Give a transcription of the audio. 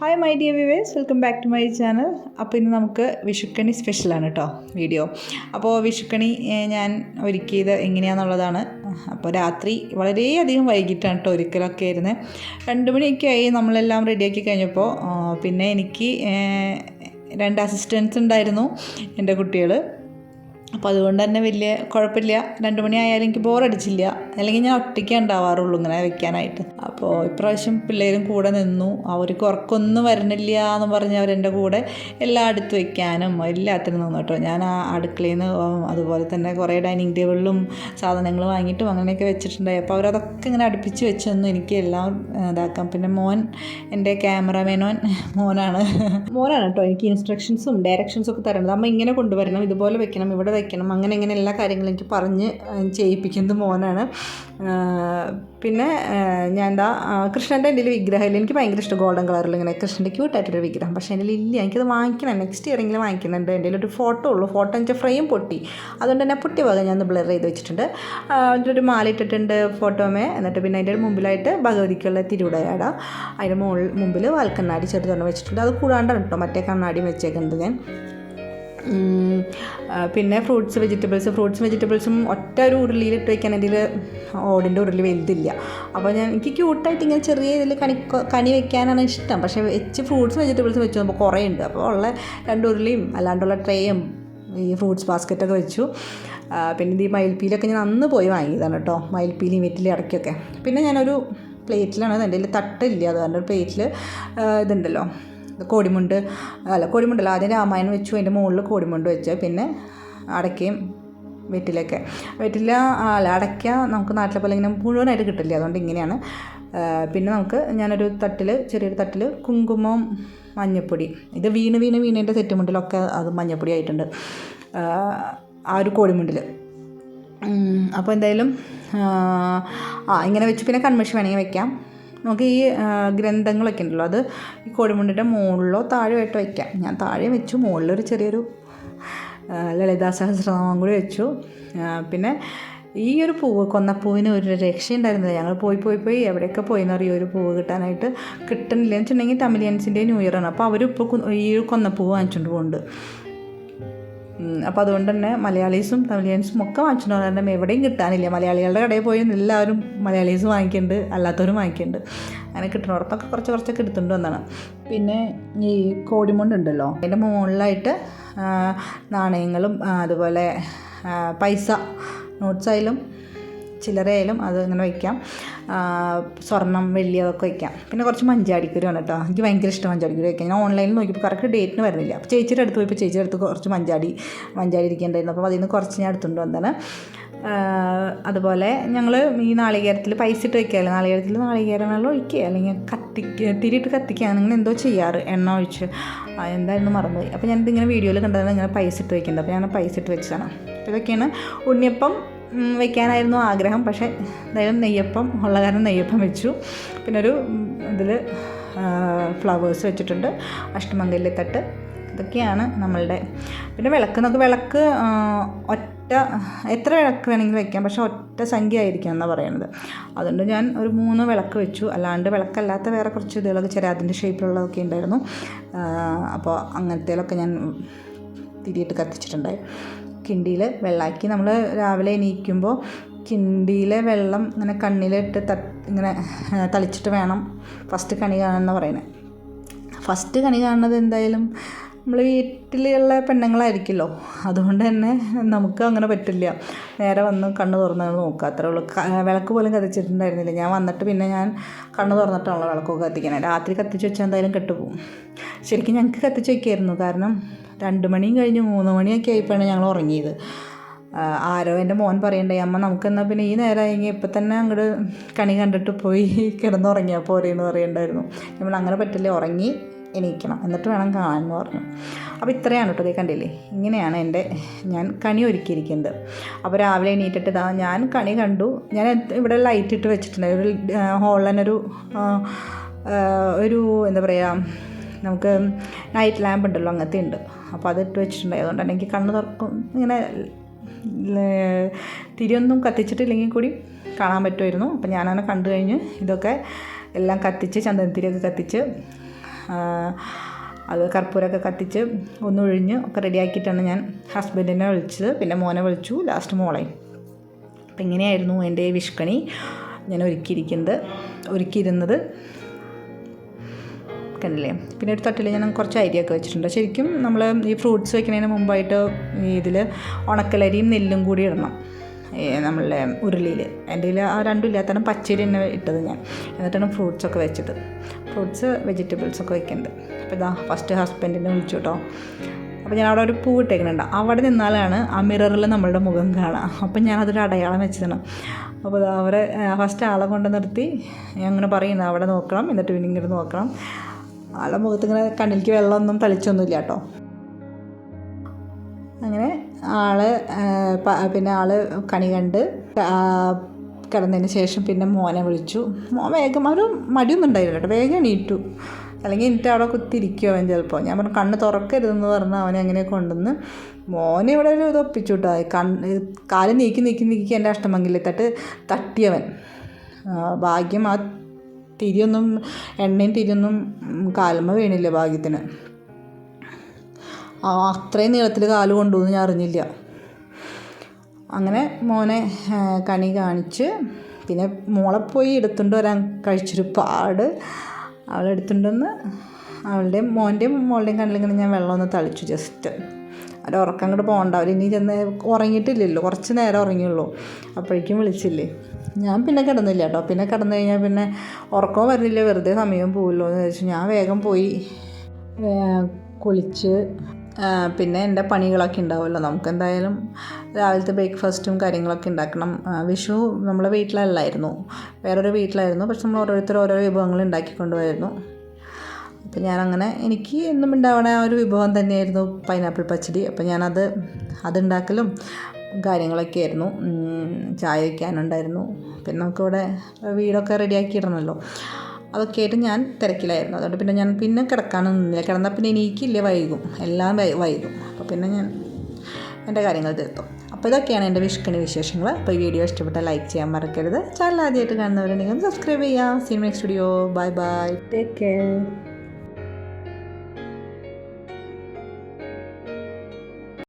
Hi my dear viewers welcome back to my channel അപ്പോൾ ഇന്ന് നമുക്ക് വിഷുക്കണി സ്പെഷ്യലാണ് കേട്ടോ വീഡിയോ അപ്പോൾ വിഷുക്കണി ഞാൻ ഒരുക്കിയത് എങ്ങനെയാണെന്നുള്ളതാണ് അപ്പോൾ രാത്രി വളരെയധികം വൈകിട്ടാണ് കേട്ടോ ഒരുക്കലൊക്കെ ആയിരുന്നു. രണ്ട് മണിയൊക്കെ ആയി നമ്മളെല്ലാം റെഡിയാക്കി കഴിഞ്ഞപ്പോൾ പിന്നെ എനിക്ക് രണ്ട് അസിസ്റ്റൻസ് ഉണ്ടായിരുന്നു എന്റെ കുട്ടികൾ അപ്പോൾ അതുകൊണ്ട് തന്നെ വലിയ കുഴപ്പമില്ല. രണ്ട് മണിയായാലും എനിക്ക് ബോറടിച്ചില്ല. അല്ലെങ്കിൽ ഞാൻ ഒറ്റയ്ക്കേ ഉണ്ടാവാറുള്ളൂ ഇങ്ങനെ വെക്കാനായിട്ട്. അപ്പോൾ ഇപ്രാവശ്യം പിള്ളേരും കൂടെ നിന്നു. അവർക്ക് ഉറക്കൊന്നും വരണില്ല എന്ന് പറഞ്ഞ് അവരെന്റെ കൂടെ എല്ലാം അടുത്ത് വെക്കാനും എല്ലാത്തിനും നിന്നു കേട്ടോ. ഞാൻ ആ അടുക്കളയിൽ നിന്ന് അതുപോലെ തന്നെ കുറേ ഡൈനിങ് ടേബിളിലും സാധനങ്ങൾ വാങ്ങിയിട്ടും അങ്ങനെയൊക്കെ വെച്ചിട്ടുണ്ടായി. അപ്പോൾ അവരതൊക്കെ ഇങ്ങനെ അടുപ്പിച്ച് വെച്ച് തന്നു എനിക്ക് എല്ലാം ഇതാക്കാം. പിന്നെ മോൻ എന്റെ ക്യാമറമാനോൻ മോനാണ്. മോനാണ് കേട്ടോ. എനിക്ക് ഇൻസ്ട്രക്ഷൻസും ഡയറക്ഷൻസും ഒക്കെ തരുന്നത്. അമ്മ ഇങ്ങനെ കൊണ്ടുവരണം ഇതുപോലെ വെക്കണം ഇവിടെ വെക്കണം. അങ്ങനെ ഇങ്ങനെ എല്ലാ കാര്യങ്ങളും എനിക്ക് പറഞ്ഞ് ചെയ്യിപ്പിക്കുന്നത് മോനാണ്. പിന്നെ ഞാൻ എന്താ കൃഷ്ണന്റെ എന്റെ വിഗ്രഹമില്ല. എനിക്ക് ഭയങ്കര ഇഷ്ടം ഗോൾഡൻ കളറിൽ ഇങ്ങനെ കൃഷ്ണന്റെ ക്യൂട്ടായിട്ടൊരു വിഗ്രഹം. പക്ഷേ എന്റെ ഇല്ല. എനിക്കത് വാങ്ങിക്കണം. നെക്സ്റ്റ് ഇയറെങ്കിലും വാങ്ങിക്കുന്നുണ്ട്. എന്റെ ഒരു ഫോട്ടോ ഉള്ളൂ. ഫോട്ടോ വെച്ചാൽ ഫ്രെയിം പൊട്ടി. അതുകൊണ്ട് തന്നെ പൊട്ടി വക ഞാൻ ബ്ലർ ചെയ്ത് വെച്ചിട്ടുണ്ട്. അതിന്റെ ഒരു മാല ഇട്ടിട്ടുണ്ട് ഫോട്ടോമേ. എന്നിട്ട് പിന്നെ അതിന്റെ മുമ്പിലായിട്ട് ഭഗവതിക്കുള്ള തിരുവിടയാട അതിന്റെ മുകളിൽ മുമ്പിൽ വാൽക്കണ്ണാടി ചെറുതൊന്ന് വെച്ചിട്ടുണ്ട്. അത് കൂടാണ്ടാണ് കേട്ടോ. മറ്റേ കണ്ണാടി വെച്ചേക്കുന്നത് ഞാൻ. പിന്നെ ഫ്രൂട്ട്സ് വെജിറ്റബിൾസ് ഫ്രൂട്ട്സ് വെജിറ്റബിൾസും ഒറ്റ ഒരു ഉരുളിയിൽ ഇട്ട് വയ്ക്കാൻ എന്റെ ഓടിന്റെ ഉരുളി വലുതില്ല. അപ്പോൾ ഞാൻ എനിക്ക് ക്യൂട്ടായിട്ട് ഇങ്ങനെ ചെറിയ ഇതിൽ കണി കണി വെക്കാനാണ് ഇഷ്ടം. പക്ഷേ വെച്ച് ഫ്രൂട്ട്സ് വെജിറ്റബിൾസ് വെച്ച് നോക്കുമ്പോൾ കുറേ ഉണ്ട് അപ്പോൾ ഉള്ള രണ്ട് ഉരുളിയും അല്ലാണ്ടുള്ള ട്രേയും ഈ ഫ്രൂട്ട്സ് ബാസ്ക്കറ്റൊക്കെ വെച്ചു. പിന്നെ ഈ മയിൽപ്പീലൊക്കെ ഞാൻ അന്ന് പോയി വാങ്ങിയതാണ് കേട്ടോ. മയിൽപ്പീലി വെറ്റിലി ഇടയ്ക്കൊക്കെ പിന്നെ ഞാനൊരു പ്ലേറ്റിലാണ് എന്റെ കയ്യിൽ തട്ടില്ല. അത് കാരണം പ്ലേറ്റിൽ ഇതുണ്ടല്ലോ. കോടിമുണ്ട് അല്ല കോടിമുണ്ടല്ലോ ആദ്യം രാമായണം വെച്ചു അതിന്റെ മുകളിൽ കോടിമുണ്ട് വെച്ച് പിന്നെ അടയ്ക്കയും വെറ്റിലൊക്കെ വെറ്റില അല്ല അടയ്ക്ക നമുക്ക് നാട്ടിലെ പോലെ ഇങ്ങനെ മുഴുവനായിട്ട് കിട്ടില്ല അതുകൊണ്ട് ഇങ്ങനെയാണ്. പിന്നെ നമുക്ക് ഞാനൊരു തട്ടിൽ ചെറിയൊരു തട്ടിൽ കുങ്കുമം മഞ്ഞപ്പൊടി. ഇത് വീണ് വീണ് വീണേന്റെ തെറ്റുമുണ്ടിലൊക്കെ അത് മഞ്ഞപ്പൊടി ആയിട്ടുണ്ട്. ആ, ഒരു കോടിമുണ്ടിൽ അപ്പോൾ എന്തായാലും ആ ഇങ്ങനെ വെച്ച് പിന്നെ കൺമഷി വേണമെങ്കിൽ വെക്കാം. നമുക്ക് ഈ ഗ്രന്ഥങ്ങളൊക്കെ ഉണ്ടല്ലോ അത് ഈ കോഴിമുണ്ടിന്റെ മുകളിലോ താഴെയായിട്ട് വയ്ക്കാം ഞാൻ താഴെ വെച്ചു മുകളിലൊരു ചെറിയൊരു ലളിതാ സഹസ്രനാമം കൂടി വെച്ചു. പിന്നെ ഈ ഒരു പൂവ് കൊന്നപ്പൂവിന് ഒരു രക്ഷയുണ്ടായിരുന്നില്ല. ഞങ്ങൾ പോയി പോയി പോയി എവിടെയൊക്കെ പോയിന്ന് അറിയോ ഒരു പൂവ് കിട്ടാനായിട്ട് കിട്ടണില്ല. എന്ന് വെച്ചിട്ടുണ്ടെങ്കിൽ തമിലിയൻസിന്റെ ന്യൂ ഇയർ ആണ് അപ്പോൾ അവരിപ്പോൾ ഈ ഒരു കൊന്നപ്പൂവ് വാങ്ങിച്ചുകൊണ്ട് പോകുന്നുണ്ട്. അപ്പോൾ അതുകൊണ്ട് തന്നെ മലയാളീസും തമിഴിയൻസും ഒക്കെ വാങ്ങിച്ചിട്ട് കാരണം എവിടെയും കിട്ടാനില്ല. മലയാളികളുടെ കടയിൽ പോയി എല്ലാവരും മലയാളീസ് വാങ്ങിക്കുന്നുണ്ട് അല്ലാത്തവരും വാങ്ങിക്കുന്നുണ്ട് അങ്ങനെ കിട്ടുന്നിടത്തൊക്കെ കുറച്ച് കുറച്ചൊക്കെ എടുത്തുകൊണ്ട് വന്നതാണ് പിന്നെ ഈ കോടിമുണ്ടുണ്ടല്ലോ അതിന്റെ മുകളിലായിട്ട് നാണയങ്ങളും അതുപോലെ പൈസ നോട്ട്സ് ആയാലും ചില്ലറയായാലും അത് ഇങ്ങനെ വയ്ക്കാം. സ്വർണം വെള്ളി അതൊക്കെ വയ്ക്കാം. പിന്നെ കുറച്ച് മഞ്ചാടിക്കുരുവാണ് കേട്ടോ. എനിക്ക് ഭയങ്കര ഇഷ്ടം മഞ്ചാടിക്കുരു വയ്ക്കാം ഞാൻ ഓൺലൈനിൽ നോക്കിയപ്പോൾ കറക്റ്റ് ഡേറ്റിന് വരുന്നില്ല. അപ്പോൾ ചേച്ചിയുടെ അടുത്ത് പോയപ്പോൾ ചേച്ചിയുടെ അടുത്ത് കുറച്ച് മഞ്ചാടി മഞ്ചാടി ഇരിക്കേണ്ടായിരുന്നു. അപ്പോൾ അതിൽ നിന്ന് കുറച്ച് ഞാൻ എടുത്തുകൊണ്ട് വന്നതാണ്. അതുപോലെ ഞങ്ങൾ ഈ നാളികേരത്തിൽ പൈസ ഇട്ട് വയ്ക്കാമല്ലോ നാളികേരത്തിൽ നാളികേരം ഒഴിക്കുക. അല്ലെങ്കിൽ കത്തിക്കുക തിരിയിട്ട് കത്തിക്കുക. അങ്ങനെ എന്തോ ചെയ്യാറ്? എണ്ണ ഒഴിച്ച്. എന്തായിരുന്നു മറന്നുപോയി. അപ്പോൾ ഞാനിതിങ്ങനെ വീഡിയോയിൽ കണ്ടതാണ് ഇങ്ങനെ പൈസ ഇട്ട് വയ്ക്കേണ്ടത്. അപ്പോൾ ഞാൻ പൈസ ഇട്ട് വെച്ചതാണ്. അപ്പോൾ ഇതൊക്കെയാണ് ഉണ്ണിയപ്പം വെക്കാനായിരുന്നു ആഗ്രഹം. പക്ഷേ എന്തായാലും നെയ്യപ്പം ഉള്ള കാരണം നെയ്യപ്പം വെച്ചു. പിന്നെ ഒരു ഇതിൽ ഫ്ലവേഴ്സ് വെച്ചിട്ടുണ്ട്. അഷ്ടമംഗല്യത്തട്ട് ഇതൊക്കെയാണ് നമ്മളുടെ. പിന്നെ വിളക്ക് നമുക്ക് വിളക്ക് ഒറ്റ എത്ര വിളക്ക് വേണമെങ്കിലും വെക്കാം. പക്ഷേ ഒറ്റ സംഖ്യ ആയിരിക്കും എന്നാണ് പറയുന്നത് അതുകൊണ്ട് ഞാൻ ഒരു മൂന്ന് വിളക്ക് വെച്ചു. അല്ലാണ്ട് വിളക്കല്ലാത്ത വേറെ കുറച്ച് ഇതുകളൊക്കെ ചെറിയ അതിന്റെ ഷേപ്പിലുള്ളതൊക്കെ ഉണ്ടായിരുന്നു. അപ്പോൾ അങ്ങനത്തേലൊക്കെ ഞാൻ തിരിയിട്ട് കത്തിച്ചിട്ടുണ്ടായി. കിണ്ടിയിൽ വെള്ളമാക്കി നമ്മൾ രാവിലെ എണീക്കുമ്പോൾ കിണ്ടിയിലെ വെള്ളം ഇങ്ങനെ കണ്ണിലിട്ട് ത ഇങ്ങനെ തളിച്ചിട്ട് വേണം ഫസ്റ്റ് കണി കാണുന്ന പറയുന്നത് ഫസ്റ്റ് കണി കാണുന്നത് എന്തായാലും നമ്മൾ വീട്ടിലുള്ള പെണ്ണുങ്ങളായിരിക്കുമല്ലോ അതുകൊണ്ട് തന്നെ നമുക്ക് അങ്ങനെ പറ്റില്ല. നേരെ വന്ന് കണ്ണ് തുറന്ന് നോക്കുക അത്രേ ഉള്ളൂ. വിളക്ക് പോലും കത്തിച്ചിട്ടുണ്ടായിരുന്നില്ല. ഞാൻ വന്നിട്ട് പിന്നെ ഞാൻ കണ്ണ് തുറന്നിട്ടാണല്ലോ വിളക്കൊക്കെ കത്തിക്കണേ. രാത്രി കത്തിച്ച് വെച്ചാൽ എന്തായാലും കെട്ടുപോകും. ശരിക്കും ഞങ്ങൾക്ക് കത്തിച്ച് വയ്ക്കായിരുന്നു കാരണം രണ്ട് മണിയും കഴിഞ്ഞ് മൂന്ന് മണിയൊക്കെ ആയപ്പോഴാണ് ഞങ്ങൾ ഉറങ്ങിയത്. ആരോ എന്റെ മോൻ പറയണ്ടേ അമ്മ നമുക്കെന്നാൽ പിന്നെ ഈ നേരമായെങ്കിൽ ഇപ്പം തന്നെ അങ്ങോട്ട് കണി കണ്ടിട്ട് പോയി കിടന്നുറങ്ങിയാൽ പോരെയെന്ന് പറയണ്ടായിരുന്നു. നമ്മൾ അങ്ങനെ പറ്റില്ലേ ഉറങ്ങി എണീക്കണം. എന്നിട്ട് വേണം കാണാൻ എന്ന് പറഞ്ഞു. അപ്പോൾ ഇത്രയാണ് കേട്ടോ ഇതേ കണ്ടില്ലേ? ഇങ്ങനെയാണ് എന്റെ ഞാൻ കണി ഒരുക്കിയിരിക്കുന്നത്. അപ്പോൾ രാവിലെ എണീറ്റിട്ട് ഇതാ ഞാൻ കണി കണ്ടു. ഞാൻ ഇവിടെ ലൈറ്റ് ഇട്ട് വെച്ചിട്ടുണ്ട്. ഒരു ഹോളിൽ തന്നെ ഒരു ഒരു എന്താ പറയുക നമുക്ക് നൈറ്റ് ലാമ്പ് ഉണ്ടല്ലോ അങ്ങനത്തെ ഉണ്ട്. അപ്പോൾ അത് ഇട്ട് വെച്ചിട്ടുണ്ടായി അതുകൊണ്ട് തന്നെ എനിക്ക് കണ്ണ് തുറക്കും. ഇങ്ങനെ തിരിയൊന്നും കത്തിച്ചിട്ടില്ലെങ്കിൽ കൂടി കാണാൻ പറ്റുമായിരുന്നു. അപ്പം ഞാനങ്ങനെ കണ്ടു കഴിഞ്ഞ്. ഇതൊക്കെ എല്ലാം കത്തിച്ച് ചന്ദനത്തിരിയൊക്കെ കത്തിച്ച് അത് കർപ്പൂരമൊക്കെ കത്തിച്ച് ഒന്നൊഴിഞ്ഞ് ഒക്കെ റെഡിയാക്കിയിട്ടാണ് ഞാൻ ഹസ്ബൻഡിനെ വിളിച്ചത്. പിന്നെ മോനെ വിളിച്ചു. ലാസ്റ്റ് മോളെ. അപ്പം ഇങ്ങനെയായിരുന്നു എന്റെ വിഷ്കണി ഞാൻ ഒരുക്കിയിരിക്കുന്നത് ഒരുക്കിയിരുന്നത്. കണ്ടില്ലേ പിന്നെ ഒരു തട്ടിൽ ഞാൻ കുറച്ച് അരിയൊക്കെ വെച്ചിട്ടുണ്ട്. ശരിക്കും നമ്മൾ ഈ ഫ്രൂട്ട്സ് വെക്കുന്നതിന് മുമ്പായിട്ട് ഇതിൽ ഉണക്കലരിയും നെല്ലും കൂടി ഇടണം. നമ്മളുടെ ഉരുളിയിൽ എന്റെ കയ്യിൽ ആ രണ്ടും ഇല്ലാത്തതാണ് പച്ചരി തന്നെ ഇട്ടത് ഞാൻ. എന്നിട്ടാണ് ഫ്രൂട്ട്സൊക്കെ വെച്ചത്. ഫ്രൂട്ട്സ് വെജിറ്റബിൾസൊക്കെ വെക്കുന്നത് അപ്പോൾ ഇതാ ഫസ്റ്റ് ഹസ്ബൻഡിനെ വിളിച്ചു കേട്ടോ അപ്പോൾ ഞാൻ അവിടെ ഒരു പൂ ഇട്ടേക്കുന്നുണ്ട് അവിടെ നിന്നാലാണ് ആ മിററിൽ നമ്മളുടെ മുഖം കാണുക അപ്പം ഞാനതൊരു അടയാളം വെച്ചതാണ്. അപ്പോൾ അവരെ ഫസ്റ്റ് ആളെ കൊണ്ട് നിർത്തി. അങ്ങനെ പറയുന്നത് അവിടെ നോക്കണം. എന്നിട്ട് പിന്നെ ഇങ്ങോട്ട് നോക്കണം. ആളെ മുഖത്ത് ഇങ്ങനെ കണ്ണിലേക്ക് വെള്ളമൊന്നും തളിച്ചൊന്നുമില്ല കേട്ടോ. അങ്ങനെ ആൾ പിന്നെ ആൾ കണി കണ്ട് കിടന്നതിന് ശേഷം പിന്നെ മോനെ വിളിച്ചു. മോൻ വേഗം ഒരു മടിയൊന്നും ഉണ്ടായില്ല കേട്ടോ. വേഗം എണീറ്റു. അല്ലെങ്കിൽ എന്നിട്ട് അവിടെ കുത്തിരിക്കും അവൻ ചിലപ്പോൾ ഞാൻ പറഞ്ഞു കണ്ണ് തുറക്കരുതെന്ന് പറഞ്ഞ് അവനെ അങ്ങനെ കൊണ്ടുവന്ന് മോനെ ഇവിടെ ഒരു ഇത് ഒപ്പിച്ചു കേട്ടോ കണ്ണ് കാൽ നീക്കി നീക്കി നീക്കി എന്റെ അഷ്ടമംഗലി തട്ട് തട്ടിയവൻ ഭാഗ്യം ആ തിരിയൊന്നും എണ്ണയും തിരിയൊന്നും കാലുമ്മ വീണില്ല ഭാഗ്യത്തിന്. അത്രയും നീളത്തിൽ കാൽ കൊണ്ടുപോകുന്നു ഞാൻ അറിഞ്ഞില്ല. അങ്ങനെ മോനെ കണി കാണിച്ച് പിന്നെ മോളെ പോയി എടുത്തുകൊണ്ട് വരാൻ കഴിച്ചൊരു പാട് അവളെടുത്തുണ്ടെന്ന് അവളുടെയും മോന്റെയും മോളുടെയും കണ്ണിലിങ്ങനെ ഞാൻ വെള്ളം ഒന്ന് തളിച്ചു ജസ്റ്റ് അവർ ഉറക്കം അങ്ങോട്ട് അവർ ഇനി ചെന്ന് ഉറങ്ങിയിട്ടില്ലല്ലോ. കുറച്ച് നേരം ഉറങ്ങിയുള്ളൂ. അപ്പോഴേക്കും വിളിച്ചില്ലേ. ഞാൻ പിന്നെ കിടന്നില്ല കേട്ടോ. പിന്നെ കിടന്നു കഴിഞ്ഞാൽ പിന്നെ ഉറക്കവും വരുന്നില്ല. വെറുതെ സമയം പോകുമല്ലോ എന്ന് ചോദിച്ചു ഞാൻ വേഗം പോയി കുളിച്ച് പിന്നെ എന്റെ പണികളൊക്കെ ഉണ്ടാവുമല്ലോ. നമുക്ക് എന്തായാലും രാവിലത്തെ ബ്രേക്ക്ഫാസ്റ്റും കാര്യങ്ങളൊക്കെ ഉണ്ടാക്കണം. വിഷു നമ്മളെ വീട്ടിലല്ലായിരുന്നു. വേറൊരു വീട്ടിലായിരുന്നു. പക്ഷെ നമ്മൾ ഓരോരുത്തർ ഓരോ വിഭവങ്ങൾ ഉണ്ടാക്കിക്കൊണ്ടുപോയിരുന്നു അപ്പം ഞാനങ്ങനെ എനിക്ക് എന്നും ഉണ്ടാവണ ആ ഒരു വിഭവം തന്നെയായിരുന്നു പൈനാപ്പിൾ പച്ചടി. അപ്പം ഞാനത് അതുണ്ടാക്കലും കാര്യങ്ങളൊക്കെ ആയിരുന്നു. ചായ വയ്ക്കാനുണ്ടായിരുന്നു പിന്നെ നമുക്കിവിടെ വീടൊക്കെ റെഡിയാക്കി ഇടണമല്ലോ അതൊക്കെ ആയിട്ട് ഞാൻ തിരക്കിലായിരുന്നു. അതുകൊണ്ട് പിന്നെ ഞാൻ പിന്നെ കിടക്കാനൊന്നും നിന്നില്ല. കിടന്നാൽ പിന്നെ എനിക്കില്ല വൈകും. എല്ലാം വൈകും. അപ്പോൾ പിന്നെ ഞാൻ എന്റെ കാര്യങ്ങൾ തീർത്തു. അപ്പോൾ ഇതൊക്കെയാണ് എന്റെ വിഷ്കണി വിശേഷങ്ങൾ. അപ്പോൾ ഈ വീഡിയോ ഇഷ്ടപ്പെട്ട ലൈക്ക് ചെയ്യാൻ മറക്കരുത്. ചാനൽ ആദ്യമായിട്ട് കാണുന്നവരുണ്ടെങ്കിൽ സബ്സ്ക്രൈബ് ചെയ്യാം cinema studio bye bye take care